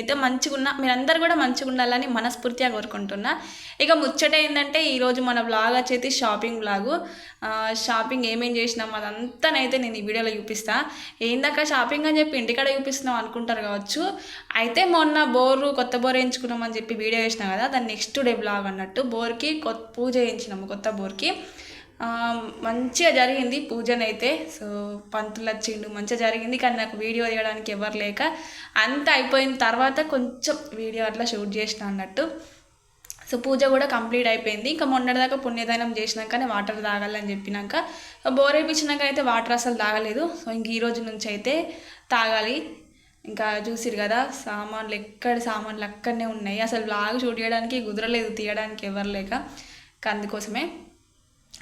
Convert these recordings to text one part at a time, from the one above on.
నేనైతే మంచిగా ఉన్నా మీరందరూ కూడా మంచిగా ఉండాలని మనస్ఫూర్తిగా కోరుకుంటున్నా. ఇక ముచ్చట ఏంటంటే ఈరోజు మన బ్లాగ్ వచ్చేది షాపింగ్ బ్లాగు షాపింగ్ ఏమేం చేసినాం అదంతానైతే నేను ఈ వీడియోలో చూపిస్తా. ఏందాక షాపింగ్ అని చెప్పి ఇంటికాడ చూపిస్తున్నాం అనుకుంటారు కావచ్చు. అయితే మొన్న బోరు కొత్త బోర్ వేయించుకున్నాం అని చెప్పి వీడియో వేసినా కదా దాని నెక్స్ట్ డే బ్లాగ్ అన్నట్టు బోర్కి కొత్త పూజ వేయించినాము కొత్త బోర్కి. మంచిగా జరిగింది పూజనైతే. సో పంతులు వచ్చిండు మంచిగా జరిగింది. కానీ నాకు వీడియో తీయడానికి ఎవరు లేక అంతా అయిపోయిన తర్వాత కొంచెం వీడియో అట్లా షూట్ చేసిన అన్నట్టు. సో పూజ కూడా కంప్లీట్ అయిపోయింది. ఇంకా మొన్నటిదాకా పుణ్యదానం చేసినాకనే వాటర్ తాగాలని చెప్పినాక బోర్ వేయించినాక అయితే వాటర్ అసలు తాగలేదు. సో ఇంక ఈ రోజు నుంచి అయితే తాగాలి. ఇంకా చూసిరు కదా సామాన్లు ఎక్కడ సామాన్లు అక్కడనే ఉన్నాయి. అసలు బ్లాగ్ షూట్ చేయడానికి కుదరలేదు తీయడానికి ఎవరు లేక. అందుకోసమే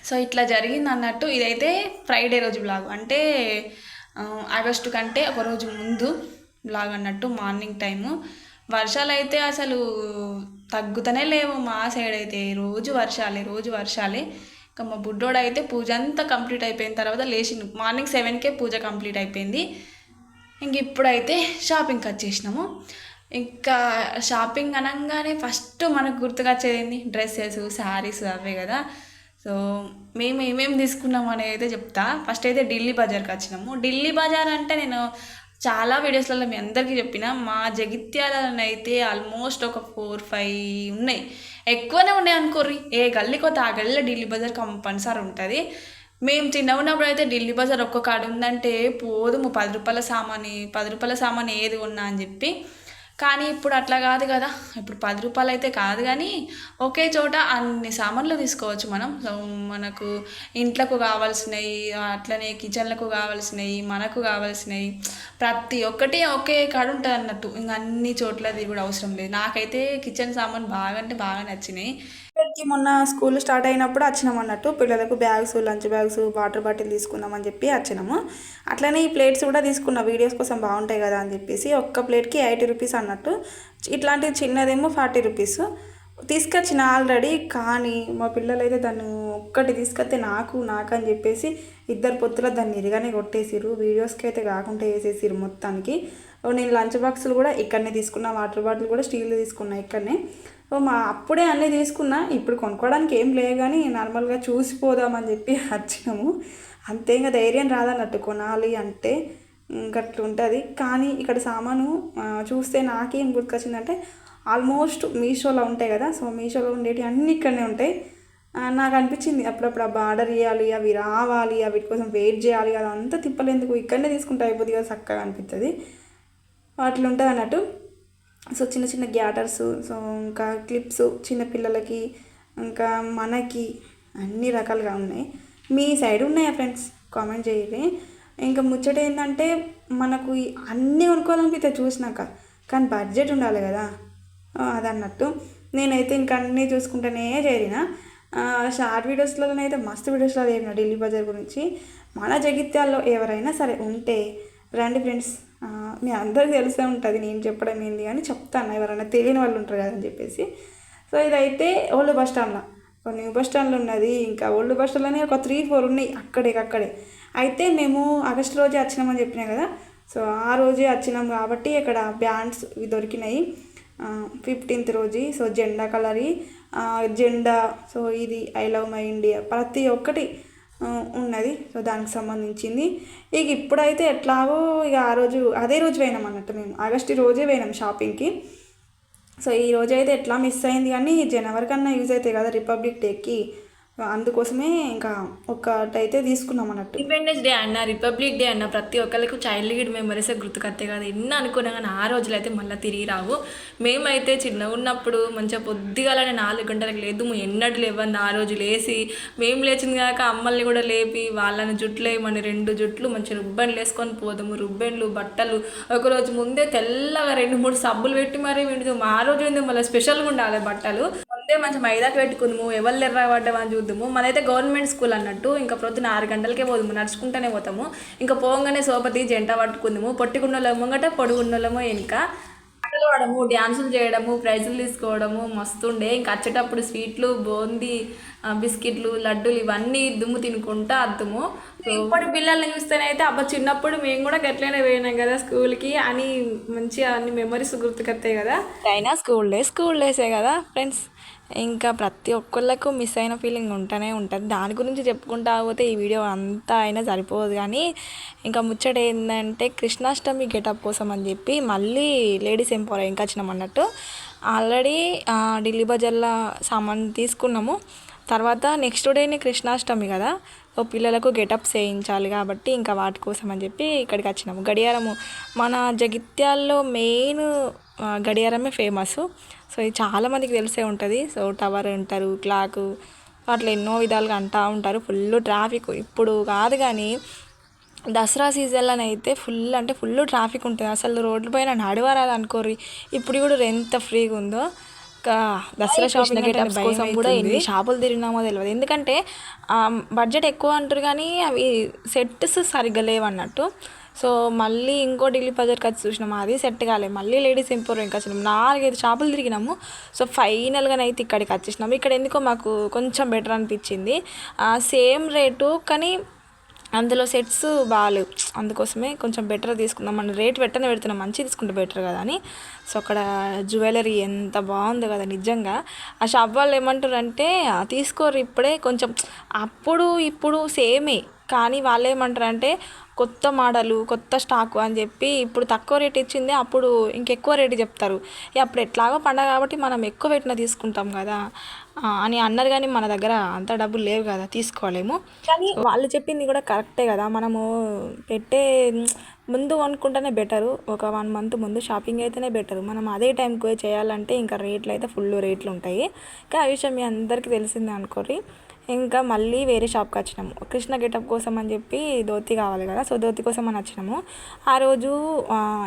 సో ఇట్లా జరిగింది అన్నట్టు ఇదైతే ఫ్రైడే రోజు బ్లాగ్. అంటే ఆగస్టు కంటే ఒక రోజు ముందు బ్లాగ్ అన్నట్టు మార్నింగ్ టైము. వర్షాలు అయితే అసలు తగ్గుతూనే లేవు మా సైడ్ అయితే రోజు వర్షాలే రోజు వర్షాలే. ఇంకా మా బుడ్డోడు అయితే పూజ అంతా కంప్లీట్ అయిపోయిన తర్వాత లేచిండు. మార్నింగ్ సెవెన్కే పూజ కంప్లీట్ అయిపోయింది. ఇంక ఇప్పుడైతే షాపింగ్కి వచ్చేసినాము. ఇంకా షాపింగ్ అనగానే ఫస్ట్ మనకు గుర్తుకొచ్చేది ఏంది? డ్రెస్సెస్ శారీస్ అవే కదా. సో మేము ఏమేమి తీసుకున్నాం అనేది అయితే చెప్తా. ఫస్ట్ అయితే ఢిల్లీ బజార్కి వచ్చినాము. ఢిల్లీ బజార్ అంటే నేను చాలా వీడియోస్లలో మీ అందరికీ చెప్పిన మా జగిత్యాలలో అయితే ఆల్మోస్ట్ ఒక ఫోర్ ఫైవ్ ఉన్నాయి. ఎక్కువనే ఉన్నాయి అనుకోర్రి. ఏ గల్లీ కొత్త ఆ గల్లీలో ఢిల్లీ బజార్ కంపల్సరీ ఉంటుంది. మేము చిన్నగా ఉన్నప్పుడు అయితే ఢిల్లీ బజార్ ఒక్క కాడ ఉందంటే పోదుము పది రూపాయల సామాని పది రూపాయల సామాన్ ఏది ఉన్నా అని చెప్పి కానీ ఇప్పుడు అట్లా కాదు కదా. ఇప్పుడు పది రూపాయలు అయితే కాదు కానీ ఒకే చోట అన్ని సామాన్లు తీసుకోవచ్చు మనం. మనకు ఇంట్లకు కావాల్సినవి అట్లనే కిచెన్లకు కావాల్సినవి మనకు కావాల్సినవి ప్రతి ఒక్కటి ఒకే కాడ ఉంటుంది అన్నట్టు. ఇంకా అన్ని చోట్ల కూడా అవసరం లేదు. నాకైతే కిచెన్ సామాన్ బాగా అంటే బాగా నచ్చినాయి. పిల్లలకి మొన్న స్కూల్ స్టార్ట్ అయినప్పుడు వచ్చినాం అన్నట్టు. పిల్లలకు bags lunch bags water bottle తీసుకుందామని చెప్పి వచ్చినాము అట్లనే ఈ ప్లేట్స్ కూడా తీసుకున్న. వీడియోస్ కోసం బాగుంటాయి కదా అని చెప్పేసి ఒక్క ప్లేట్కి ఎయిటీ రూపీస్ అన్నట్టు. ఇట్లాంటి చిన్నదేమో ఫార్టీ రూపీస్. తీసుకొచ్చిన ఆల్రెడీ కానీ మా పిల్లలు అయితే దాన్ని ఒక్కటి తీసుకొస్తే నాకు నాకు అని చెప్పేసి ఇద్దరు పొత్తులో దాన్ని ఇరిగానే కొట్టేసిరు వీడియోస్కి అయితే కాకుండా వేసేసిరు మొత్తానికి. నేను లంచ్ బాక్సులు కూడా ఇక్కడనే తీసుకున్నా. వాటర్ బాటిల్ కూడా స్టీల్ తీసుకున్నా ఇక్కడనే. మా అప్పుడే అన్నీ తీసుకున్నా ఇప్పుడు కొనుక్కోవడానికి ఏం లేవు కానీ నార్మల్గా చూసిపోదామని చెప్పి వచ్చినాము. అంతే ఇంకా ధైర్యం రాదన్నట్టు కొనాలి అంటే గట్ల ఉంటుంది. కానీ ఇక్కడ సామాను చూస్తే నాకేం గుర్తుకొచ్చిందంటే ఆల్మోస్ట్ మీషోలో ఉంటాయి కదా సో మీషోలో ఉండేవి అన్నీ ఇక్కడనే ఉంటాయి. నాకు అనిపించింది అప్పుడప్పుడు అబ్బా ఆర్డర్ చేయాలి అవి రావాలి వీటి కోసం వెయిట్ చేయాలి అదంతా తిప్పలేందుకు ఇక్కడనే తీసుకుంటే అయిపోతుంది కదా చక్కగా అనిపిస్తుంది వాటిలో ఉంటుంది అన్నట్టు సో చిన్న చిన్న గ్యాటర్స్ సో ఇంకా క్లిప్స్ చిన్న పిల్లలకి ఇంకా మనకి అన్ని రకాలుగా ఉన్నాయి. మీ సైడ్ ఉన్నాయా ఫ్రెండ్స్? కామెంట్ చేయండి. ఇంకా ముచ్చట ఏంటంటే మనకు అన్నీ కొనుక్కోవాలనిపిస్తే చూసినాక కానీ బడ్జెట్ ఉండాలి కదా. అది అదన్నట్టు. నేనైతే ఇంకా అన్నీ చూసుకుంటూనే చేరిన. ఆ, షార్ట్ వీడియోస్లోనైతే మస్తు వీడియోస్లో చేరిన ఢిల్లీ బజార్ గురించి. మన జగిత్యాల్లో ఎవరైనా సరే ఉంటే రండి ఫ్రెండ్స్. మీ అందరికీ తెలిసే ఉంటుంది నేను చెప్పడం ఏంది అని చెప్తాను. ఎవరైనా తెలియని వాళ్ళు ఉంటారు కదా అని చెప్పేసి. సో ఇదైతే ఓల్డ్ బస్ స్టాండ్లో న్యూ బస్ స్టాండ్లో ఉన్నది ఇంకా ఓల్డ్ బస్ స్టాండ్లోనే ఒక త్రీ ఫోర్ ఉన్నాయి అక్కడే అక్కడే. అయితే మేము ఆగస్ట్ రోజే వచ్చినామని చెప్పినా కదా. సో ఆ రోజే వచ్చినాం కాబట్టి ఇక్కడ బ్యాండ్స్ ఇవి దొరికినాయి ఫిఫ్టీన్త్ రోజు. సో జెండా కలరి జెండా సో ఇది ఐ లవ్ మై ఇండియా. ప్రతి ఒక్కటి ఉన్నది. సో దానికి సంబంధించింది. ఇక ఇప్పుడైతే ఎట్లాగో ఇక ఆ రోజు అదే రోజు పోయినాం అన్నట్టు మేము. ఆగస్టు రోజే పోయినాం షాపింగ్కి. సో ఈ రోజు అయితే ఎట్లా మిస్ అయింది కానీ జనవరి కన్నా యూజ్ అవుతాయి కదా రిపబ్లిక్ డేకి అందుకోసమే ఇంకా ఒకటైతే తీసుకున్నాం అన్నట్టు. ఇండిపెండెన్స్ డే అన్న రిపబ్లిక్ డే అన్న ప్రతి ఒక్కరికి చైల్డ్హుడ్ మెమరీస్ గుర్తుకొస్తాయి కదా ఎన్ని అనుకున్నా కానీ ఆ రోజులు అయితే మళ్ళీ తిరిగి రావు. మేమైతే చిన్నగా ఉన్నప్పుడు మంచిగా పొద్దుగాలనే నాలుగు గంటలకు లేదు ఎన్నడూ లేవని ఆ రోజు లేచి మేము లేచింది కాక అమ్మల్ని కూడా లేపి వాళ్ళని జుట్లు వేయమని రెండు జుట్లు మంచి రుబ్బెండ్లు వేసుకొని పోదాము. రుబ్బెన్లు బట్టలు ఒకరోజు ముందే తెల్లగా రెండు మూడు సబ్బులు పెట్టి మరీ వింటుదాము ఆ రోజు ఏంది మళ్ళీ స్పెషల్గా ఉండాలి బట్టలు. ముందే మంచి మైదా పెట్టుకుందాము ఎవరు ఎర్ర పడ్డామని చూద్దాము. మనైతే గవర్నమెంట్ స్కూల్ అన్నట్టు ఇంకా ప్రొద్దున ఆరు గంటలకే పోదాము నడుచుకుంటూనే పోతాము. ఇంకా పోగానే సోపతి జంట పట్టుకుందాము. పొట్టిగుండోళ్ళ ముంగట పొడుగుండోళ్ళమో ఇంకా ఆటలు పాడము డ్యాన్సులు చేయడము ప్రైజులు తీసుకోవడము మస్తుండే ఇంకా వచ్చేటప్పుడు స్వీట్లు బోంది బిస్కెట్లు లడ్డూలు ఇవన్నీ దుమ్ము తినుకుంటా అద్దుము. సో ఇప్పటి పిల్లల్ని చూస్తేనైతే అబ్బా చిన్నప్పుడు మేము కూడా గట్లనే పోయినాం కదా స్కూల్కి అని మంచిగా అన్ని మెమరీస్ గుర్తుకొస్తాయి కదా. అయినా స్కూల్ డేస్ స్కూల్ డేసే కదా ఫ్రెండ్స్ ఇంకా ప్రతి ఒక్కళ్ళకు మిస్ అయిన ఫీలింగ్ ఉంటూనే ఉంటుంది. దాని గురించి చెప్పుకుంటా పోతే ఈ వీడియో అంతా అయినా సరిపోదు కానీ ఇంకా ముచ్చట ఏంటంటే కృష్ణాష్టమి గెటప్ కోసం అని చెప్పి మళ్ళీ లేడీస్ ఎంపోరా ఇంకా వచ్చినాం అన్నట్టు. ఆల్రెడీ ఢిల్లీ బజార్లో సామాన్ తీసుకున్నాము. తర్వాత నెక్స్ట్ డేనే కృష్ణాష్టమి కదా. సో పిల్లలకు గెటప్స్ వేయించాలి కాబట్టి ఇంకా వాటి కోసం అని చెప్పి ఇక్కడికి వచ్చినాము. గడియారము మన జగిత్యాల్లో మెయిన్ గడియారమే ఫేమస్ సో ఇది చాలామందికి తెలిసే ఉంటుంది. సో టవర్ అంటారు క్లాక్ అట్లా ఎన్నో విధాలుగా అంటూ ఉంటారు. ఫుల్ ట్రాఫిక్ ఇప్పుడు కాదు కానీ దసరా సీజన్లో అయితే ఫుల్ అంటే ఫుల్ ట్రాఫిక్ ఉంటుంది. అసలు రోడ్ల పైన నడవరాదు అనుకోరు ఇప్పుడు కూడా ఎంత ఫ్రీగా ఉందో. దసరా షాపింగ్ గెటప్స్ కోసం కూడా ఎన్ని షాపులు తిరిగినామో తెలియదు ఎందుకంటే బడ్జెట్ ఎక్కువ అంటారు కానీ అవి సెట్స్ సరిగ్గా లేవన్నట్టు సో మళ్ళీ ఇంకో ఢిల్లీ బజార్కి వచ్చి చూసినాము అది సెట్ కాలేదు మళ్ళీ లేడీస్ ఎంపోర్ ఇంకా వచ్చినాము నాలుగైదు షాపులు తిరిగినాము. సో ఫైనల్గానైతే ఇక్కడికి వచ్చేసినాము. ఇక్కడ ఎందుకో మాకు కొంచెం బెటర్ అనిపించింది. సేమ్ రేటు కానీ అందులో సెట్స్ బాగాలేవు. అందుకోసమే కొంచెం బెటర్ తీసుకుందాం. మనం రేట్ పెట్టనే పెడుతున్నాం మంచి తీసుకుంటే బెటర్ కదా అని. సో అక్కడ జ్యువెలరీ ఎంత బాగుందో కదా నిజంగా. ఆ షాప్ వాళ్ళు ఏమంటారంటే తీసుకోరు ఇప్పుడే కొంచెం అప్పుడు ఇప్పుడు సేమే కానీ వాళ్ళు ఏమంటారంటే కొత్త మోడలు కొత్త స్టాకు అని చెప్పి ఇప్పుడు తక్కువ రేట్ ఇచ్చింది అప్పుడు ఇంకెక్కువ రేటు చెప్తారు. అప్పుడు ఎట్లాగో పండగ కాబట్టి మనం ఎక్కువ పెట్టిన తీసుకుంటాం కదా. అని అన్నారు కానీ మన దగ్గర అంత డబ్బులు లేవు కదా తీసుకోలేము. కానీ వాళ్ళు చెప్పింది కూడా కరెక్టే కదా. మనము పెట్టే ముందు కొనుక్కుంటేనే బెటరు ఒక వన్ మంత్ ముందు షాపింగ్ అయితేనే బెటరు మనం అదే టైంకి పోయి చేయాలంటే ఇంకా రేట్లు అయితే ఫుల్ రేట్లు ఉంటాయి. ఇంకా ఆ విషయం మీ అందరికీ తెలిసిందే అనుకోరి ఇంకా మళ్ళీ వేరే షాప్కి వచ్చినాము. కృష్ణ గెటప్ కోసం అని చెప్పి ధోతి కావాలి కదా సో ధోతి కోసం అని వచ్చినాము. ఆ రోజు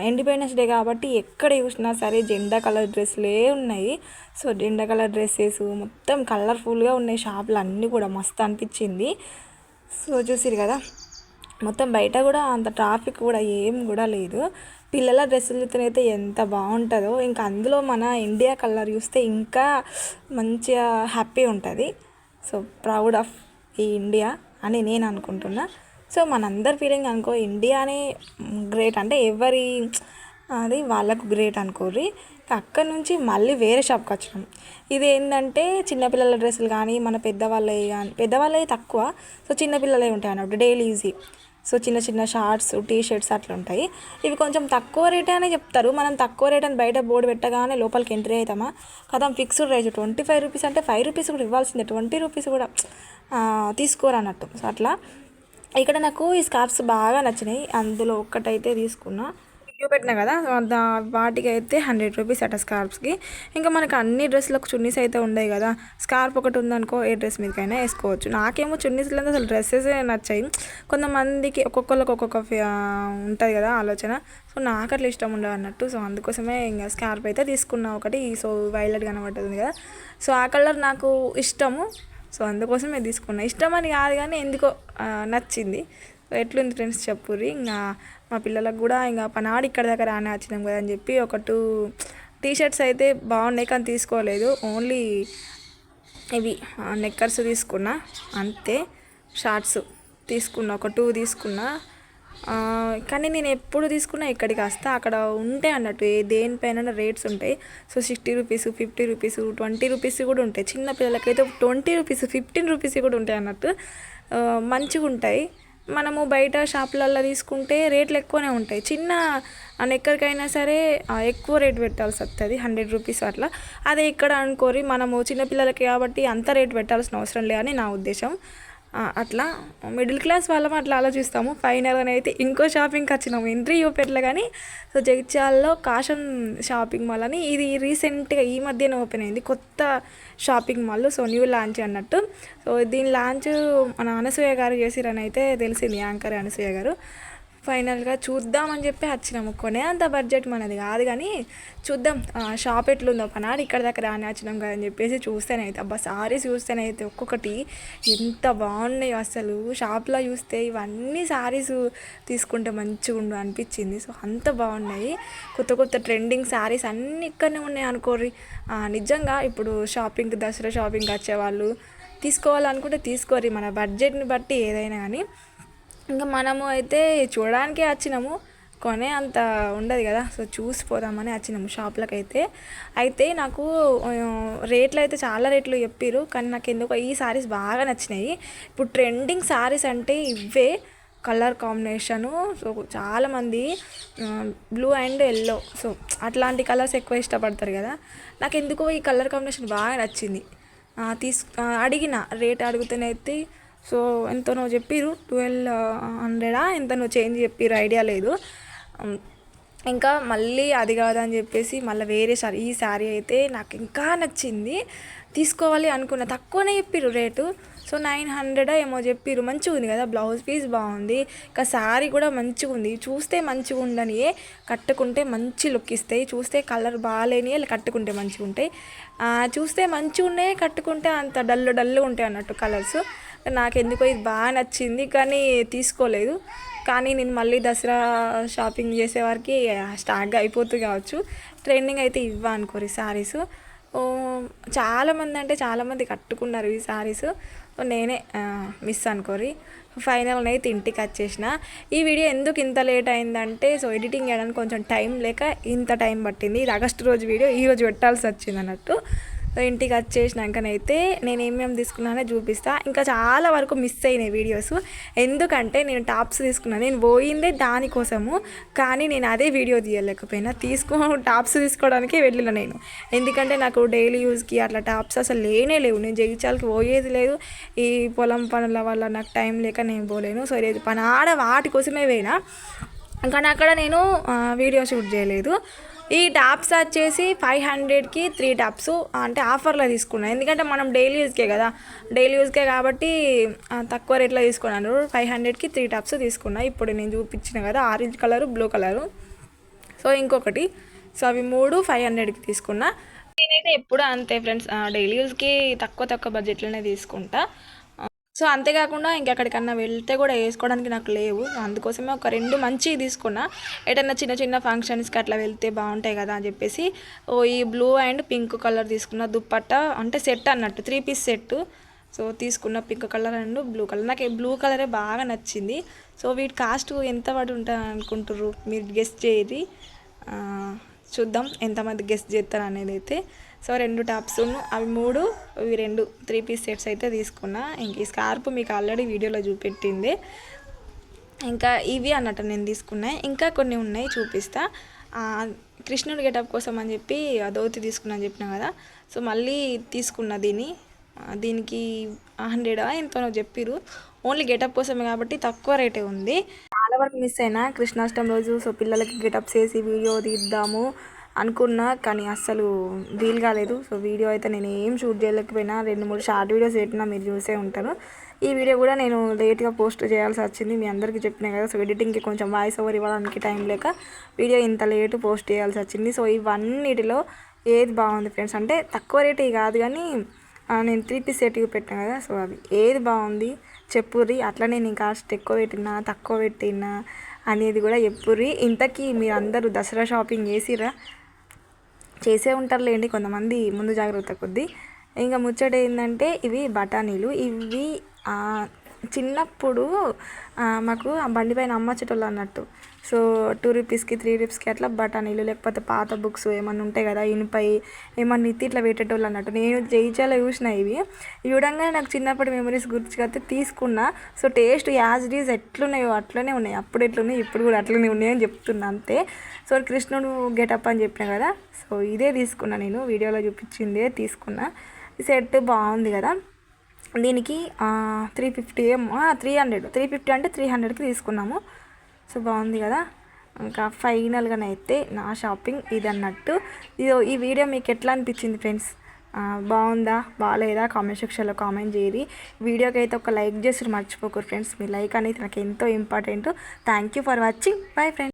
ఇండిపెండెన్స్ డే కాబట్టి ఎక్కడ చూసినా సరే జెండా కలర్ డ్రెస్సులే ఉన్నాయి. సో జెండా కలర్ డ్రెస్సెస్ మొత్తం కలర్ఫుల్గా ఉన్నాయి. షాపులు అన్నీ కూడా మస్తు అనిపించింది. సో చూసిరు కదా? మొత్తం బయట కూడా అంత ట్రాఫిక్ కూడా ఏం కూడా లేదు. పిల్లల డ్రెస్సులతోనైతే ఎంత బాగుంటుందో ఇంకా అందులో మన ఇండియా కలర్ చూస్తే ఇంకా మంచిగా హ్యాపీ ఉంటుంది. సో ప్రౌడ్ ఆఫ్ ఈ ఇండియా అని నేను అనుకుంటున్నా. సో మనందరి ఫీలింగ్ అనుకో ఇండియానే గ్రేట్ అంటే ఎవరి అది వాళ్ళకు గ్రేట్ అనుకోర్రి. అక్కడ నుంచి మళ్ళీ వేరే షాప్కి వచ్చినాం. ఇది ఏంటంటే చిన్నపిల్లల డ్రెస్సులు కానీ మన పెద్దవాళ్ళవి కానీ పెద్దవాళ్ళవి తక్కువ. సో చిన్నపిల్లలే ఉంటాయి అన్నట్టు డైలీ ఈజీ సో చిన్న చిన్న షార్ట్స్ టీ షర్ట్స్ అట్లా ఉంటాయి. ఇవి కొంచెం తక్కువ రేటే అనే చెప్తారు. మనం తక్కువ రేట్ అని బయట బోర్డు పెట్టగానే లోపలికి ఎంట్రీ అవుతామా? కదా fixed rate twenty five rupees అంటే ఫైవ్ రూపీస్ కూడా ఇవ్వాల్సిందే. ట్వంటీ రూపీస్ కూడా తీసుకోరు అన్నట్టు. సో అట్లా. ఇక్కడ నాకు ఈ స్కార్ఫ్స్ బాగా నచ్చినాయి. అందులో ఒక్కటైతే తీసుకున్నా. చూపెట్టినా కదా దా వాటికి అయితే హండ్రెడ్ రూపీస్ అట స్కార్ప్స్కి ఇంకా మనకు అన్ని డ్రెస్సులకు చున్నీస్ అయితే ఉన్నాయి కదా. స్కార్ప్ ఒకటి ఉందనుకో ఏ డ్రెస్ మీదకైనా వేసుకోవచ్చు. నాకేమో చున్నీస్లో అసలు డ్రెస్సెస్ నచ్చాయి. కొంతమందికి ఒక్కొక్కరికి ఒక్కొక్క ఉంటుంది కదా ఆలోచన. సో నాకు అట్లా ఇష్టం ఉండదు అన్నట్టు. సో అందుకోసమే ఇంకా స్కార్ప్ అయితే తీసుకున్నా ఒకటి. సో వైలెట్ కనబడుతుంది కదా. సో ఆ కలర్ నాకు ఇష్టము. సో అందుకోసమే తీసుకున్నా. ఇష్టం అని కాదు కానీ ఎందుకో నచ్చింది. సో ఎట్లుంది ఫ్రెండ్స్ చెప్పుర్రి. ఇంకా మా పిల్లలకు కూడా ఇంకా పనాడు ఇక్కడ దగ్గర రానే వచ్చినాం కదా అని చెప్పి ఒక టూ టీ షర్ట్స్ అయితే బాగున్నాయి కానీ తీసుకోలేదు. ఓన్లీ ఇవి నెక్కర్స్ తీసుకున్నా అంతే. షార్ట్స్ తీసుకున్నా ఒక టూ తీసుకున్నా. కానీ నేను ఎప్పుడు తీసుకున్నా ఇక్కడికి వస్తా. అక్కడ ఉంటాయి అన్నట్టు ఏ దేనిపైన రేట్స్ ఉంటాయి. So sixty rupees fifty rupees twenty rupees కూడా ఉంటాయి. చిన్న పిల్లలకైతే ట్వంటీ రూపీస్ ఫిఫ్టీన్ రూపీస్ కూడా ఉంటాయి అన్నట్టు మంచిగా ఉంటాయి మనము బయట షాపులలో తీసుకుంటే రేట్లు ఎక్కువనే ఉంటాయి. చిన్న నెక్కరికైనా సరే ఎక్కువ రేట్ పెట్టాల్సి వస్తుంది హండ్రెడ్ రూపీస్ అట్లా. అదే ఇక్కడ అనుకోరి మనము చిన్నపిల్లలకి కాబట్టి అంత రేట్ పెట్టాల్సిన అవసరం లేదని నా ఉద్దేశం. అట్లా మిడిల్ క్లాస్ వాళ్ళం అట్లా ఆలోచిస్తాము. ఫైనల్గా అయితే ఇంకో షాపింగ్కి వచ్చినాము. ఎంట్రీ చూపెట్టలే కానీ సో జగిత్యాలలో కాషన్ షాపింగ్ మాల్ అని ఇది రీసెంట్గా ఈ మధ్యనే ఓపెన్ అయింది. కొత్త shopping mall so new launch అన్నట్టు. సో దీని లాంచ్ మన అనసూయ గారు చేసిరని అయితే తెలిసింది యాంకర్ అనసూయ గారు. ఫైనల్గా చూద్దామని చెప్పి వచ్చినాము కొనే అంత బడ్జెట్ మనది కాదు కానీ చూద్దాం. షాప్ ఎట్లుందో పనాడు ఇక్కడ దాకా రాని వచ్చినాం కదా అని చెప్పేసి చూస్తేనైతే అబ్బా సారీస్ చూస్తేనైతే ఒక్కొక్కటి ఎంత బాగున్నాయి అసలు. షాప్లో చూస్తే ఇవన్నీ సారీస్ తీసుకుంటే మంచిగా ఉండు అనిపించింది. సో అంత బాగున్నాయి. కొత్త కొత్త ట్రెండింగ్ సారీస్ అన్నీ ఇక్కడనే ఉన్నాయి అనుకోర్రి. నిజంగా ఇప్పుడు షాపింగ్ దసరా షాపింగ్కి వచ్చేవాళ్ళు తీసుకోవాలనుకుంటే తీసుకోరి మన బడ్జెట్ని బట్టి ఏదైనా కానీ ఇంకా మనము అయితే చూడడానికే వచ్చినాము. కొనే అంత ఉండదు కదా. సో చూసిపోదామని వచ్చినాము షాప్లకు అయితే అయితే నాకు రేట్లు అయితే చాలా రేట్లు చెప్పారు కానీ నాకు ఎందుకో ఈ సారీస్ బాగా నచ్చినాయి. ఇప్పుడు ట్రెండింగ్ సారీస్ అంటే ఇవే. కలర్ కాంబినేషను సో చాలామంది బ్లూ అండ్ ఎల్లో సో అట్లాంటి కలర్స్ ఎక్కువ ఇష్టపడతారు కదా. నాకు ఎందుకో ఈ కలర్ కాంబినేషన్ బాగా నచ్చింది. తీసు అడిగిన రేట్ అడిగితేనైతే సో ఎంతనో చెప్పిర్రు. ట్వెల్వ్ హండ్రెడా? ఎంతనో చేంజ్ చెప్పిర్రు. ఐడియా లేదు. ఇంకా మళ్ళీ అది కాదని చెప్పేసి మళ్ళీ వేరే సారీ ఈ శారీ అయితే నాకు ఇంకా నచ్చింది. తీసుకోవాలి అనుకున్న. తక్కువనే చెప్పిర్రు రేటు. సో నైన్ హండ్రెడ్ ఏమో చెప్పిర్రు. మంచిగా ఉంది కదా బ్లౌజ్ పీస్ బాగుంది. ఇంకా శారీ కూడా మంచిగా ఉంది. చూస్తే మంచిగా ఉండని కట్టుకుంటే మంచి లుక్ ఇస్తాయి. చూస్తే కలర్ బాగాలేని కట్టుకుంటే మంచిగా ఉంటాయి. చూస్తే మంచిగా ఉన్నాయి కట్టుకుంటే అంత డల్ డల్గా ఉంటాయి అన్నట్టు కలర్స్ నాకు ఎందుకో ఇది బాగా నచ్చింది కానీ తీసుకోలేదు. కానీ నేను మళ్ళీ దసరా షాపింగ్ చేసేవారికి స్టాక్ అయిపోతుంది కావచ్చు. ట్రెండింగ్ అయితే ఇవ్వ అనుకోరు ఈ శారీస్ చాలామంది అంటే చాలామంది కట్టుకున్నారు ఈ శారీస్ నేనే మిస్ అనుకోరి. ఫైనల్ అయితే ఇంటికి వచ్చేసిన. ఈ వీడియో ఎందుకు ఇంత లేట్ అయిందంటే సో ఎడిటింగ్ చేయడానికి కొంచెం టైం లేక ఇంత టైం పట్టింది. ఇది ఆగస్ట్ రోజు వీడియో ఈ రోజు పెట్టాల్సి వచ్చింది అన్నట్టు. ఇంటికి వచ్చేసినాకనైతే నేను ఏమేమి తీసుకున్నానో చూపిస్తా. ఇంకా చాలా వరకు మిస్ అయినాయి వీడియోస్ ఎందుకంటే నేను టాప్స్ తీసుకున్నాను నేను పోయిందే దానికోసము. కానీ నేను అదే వీడియో తీయలేకపోయినా. తీసుకో టాప్స్ తీసుకోవడానికే వెళ్ళిన నేను. ఎందుకంటే నాకు డైలీ యూజ్కి అట్లా టాప్స్ అసలు లేనే లేవు. నేను జగిత్యాలకి పోయేది లేదు. ఈ పొలం పనుల వల్ల నాకు టైం లేక నేను పోలేను. సో పని ఆడ వాటి కోసమే పోయినా. కానీ అక్కడ నేను వీడియో షూట్ చేయలేదు. ఈ టాప్స్ వచ్చేసి ఫైవ్ హండ్రెడ్కి త్రీ టాప్స్ అంటే ఆఫర్లో తీసుకున్నాను ఎందుకంటే మనం డైలీ యూజ్కే కదా. డైలీ యూజ్కే కాబట్టి తక్కువ రేట్లో తీసుకున్నాను ఫైవ్ హండ్రెడ్కి త్రీ టాప్స్ తీసుకున్నా. ఇప్పుడు నేను చూపించిన కదా orange colour blue colour. So ఇంకొకటి. సో అవి మూడు ఫైవ్ హండ్రెడ్కి తీసుకున్నా. నేనైతే ఎప్పుడూ అంతే ఫ్రెండ్స్ డైలీ యూజ్కి తక్కువ తక్కువ బడ్జెట్లోనే తీసుకుంటా. సో అంతేకాకుండా ఇంకెక్కడికన్నా వెళ్తే కూడా వేసుకోవడానికి నాకు లేవు. అందుకోసమే ఒక రెండు మంచివి తీసుకున్నా. ఎటన్నా చిన్న చిన్న ఫంక్షన్స్కి అట్లా వెళ్తే బాగుంటాయి కదా అని చెప్పేసి ఓ ఈ బ్లూ అండ్ పింక్ కలర్ తీసుకున్న దుప్పట్ట అంటే సెట్ అన్నట్టు త్రీ పీస్ సెట్ సో తీసుకున్న pink colour and blue colour. నాకు ఈ బ్లూ కలరే బాగా నచ్చింది. సో వీటి కాస్ట్ ఎంత పడి ఉంటుంది అనుకుంటారు మీరు గెస్ట్ చేయరి. చూద్దాం ఎంతమంది గెస్ట్ చేస్తారు అనేది అయితే సో రెండు టాప్స్ అవి మూడు ఇవి రెండు త్రీ పీస్ సెట్స్ అయితే తీసుకున్నా. ఇంక ఈ స్కార్ప్ మీకు ఆల్రెడీ వీడియోలో చూపెట్టింది. ఇంకా ఇవి అన్నట్టు నేను తీసుకున్నాయి ఇంకా కొన్ని ఉన్నాయి చూపిస్తా. కృష్ణుడి గెటప్ కోసం అని చెప్పి ఆ ధోతి తీసుకున్నా అని చెప్పిన కదా. సో మళ్ళీ తీసుకున్న దీన్ని. ఆ, దీనికి హండ్రెడ్ ఎంతనో చెప్పిరు ఓన్లీ గెటప్ కోసమే కాబట్టి తక్కువ రేటే ఉంది. చాలా వరకు మిస్ అయినా కృష్ణాష్టమి రోజు సో పిల్లలకి గెటప్స్ వేసి వీడియో తీద్దాము. అనుకున్నా కానీ అస్సలు వీలు కాలేదు. సో వీడియో అయితే నేను ఏం షూట్ చేయలేకపోయినా రెండు మూడు షార్ట్ వీడియోస్ పెట్టినా మీరు చూసే ఉంటారు. ఈ వీడియో కూడా నేను లేట్గా పోస్ట్ చేయాల్సి వచ్చింది. మీ అందరికీ చెప్పినా కదా సో ఎడిటింగ్కి కొంచెం వాయిస్ ఓవర్ ఇవ్వడానికి టైం లేక వీడియో ఇంత లేట్ పోస్ట్ చేయాల్సి వచ్చింది. సో ఇవన్నిటిలో ఏది బాగుంది ఫ్రెండ్స్? అంటే తక్కువ రేట్ కాదు కానీ నేను త్రీ పీస్ సెట్ పెట్టాను కదా సో అది ఏది బాగుంది చెప్పుర్రి. అట్లనే నేను కాస్ట్ ఎక్కువ పెట్టినా తక్కువ పెట్టినా అనేది కూడా చెప్పుర్రి. ఇంతకీ మీరు అందరూ దసరా షాపింగ్ చేసిరా చేసే ఉంటారులేండి కొంతమంది ముందు జాగ్రత్త కొద్దీ. ఇంకా ముచ్చట ఏంటంటే ఇవి బఠానీలు. ఇవి చిన్నప్పుడు మాకు ఆ బండి పైన అమ్మచ్చేటోళ్ళు అన్నట్టు. సో టూ రూపీస్కి త్రీ రూపీస్కి అట్లా బఠానీలు లేకపోతే పాత బుక్స్ ఏమన్నా ఉంటాయి కదా ఇనుపై ఏమన్నా ఇత్తి ఇట్లా పెట్టేటోళ్ళు అన్నట్టు. నేను జయించాలో చూసిన ఇవి. చూడంగానే నాకు చిన్నప్పటి మెమరీస్ గుర్తుకొస్తే తీసుకున్నా. సో టేస్ట్ యాజ్ డీజ్ ఎట్లున్నాయో అట్లనే ఉన్నాయి. అప్పుడు ఎట్లున్నాయి ఇప్పుడు కూడా అట్లనే ఉన్నాయని చెప్తున్నా అంతే. సో కృష్ణుడు గెటప్ అని చెప్పిన కదా సో ఇదే తీసుకున్నా నేను. వీడియోలో చూపించిందే తీసుకున్నా. సెట్ బాగుంది కదా. దీనికి త్రీ ఫిఫ్టీ ఏమో త్రీ హండ్రెడ్ త్రీ ఫిఫ్టీ అంటే త్రీ హండ్రెడ్కి తీసుకున్నాము. సో బాగుంది కదా? ఇంకా ఫైనల్గానైతే నా షాపింగ్ ఇది అన్నట్టు ఇది ఈ వీడియో మీకు ఎట్లా అనిపించింది ఫ్రెండ్స్? బాగుందా? బాగాలేదా కామెంట్ సెక్షన్లో కామెంట్ చేయరు వీడియోకి అయితే ఒక లైక్ చేసి మర్చిపోకూరు ఫ్రెండ్స్. మీ లైక్ అనేది నాకు ఎంతో important. Thank you for watching. Bye friends.